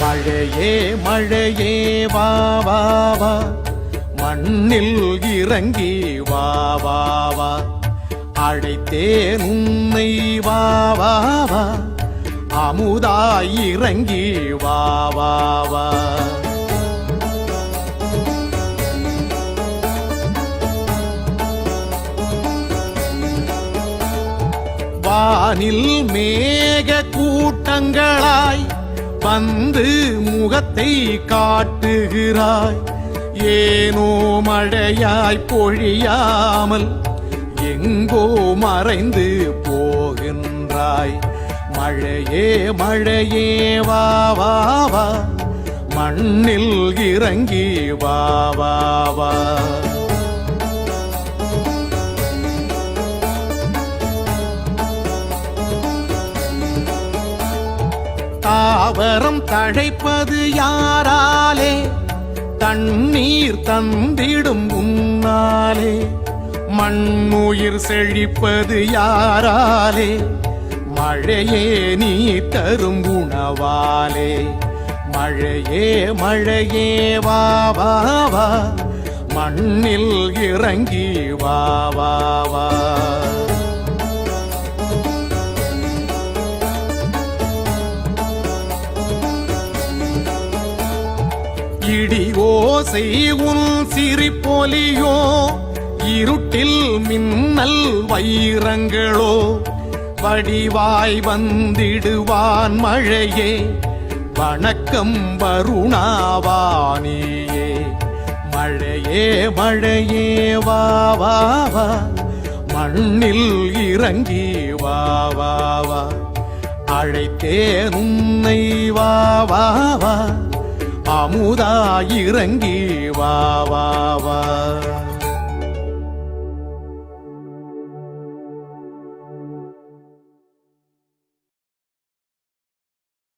மழையே மழையே வா வா வா. மண்ணில் இறங்கி வா வா வா. அழைத்தேன் உன்னை வா வா வா. அமுதாய் இறங்கி வா வா வா. வானில் மேக கூட்டங்களாய் வந்து முகத்தை காட்டுகிறாய். ஏனோ மழையாய் பொழியாமல் எங்கோ மறைந்து போகின்றாய். மழையே மழையே வா வா வா. மண்ணில் இறங்கி வா வா வா. தாவரம் தழைப்பது யாராலே? தண்ணீர் தந்திடும் உன்னாலே. மண்ணுயிர் செழிப்பது யாராலே? மழையே நீ தரும் உணவாலே. மழையே மழையே வா வா வா. மண்ணில் இறங்கி வா வா. இடி ஓசை உன் சிரிப்பொலியோ இருட்டில் மின்னல் வைரங்களோ வடிவாய் வந்திடுவான் மழையே வணக்கம் வருணாவானியே. மழையே மழையே வா வா வா மண்ணில் இறங்கி வா வா வா. அழைத்தேன் உன்னை வா வா வா. அமுதா இறங்கி வா வா வா.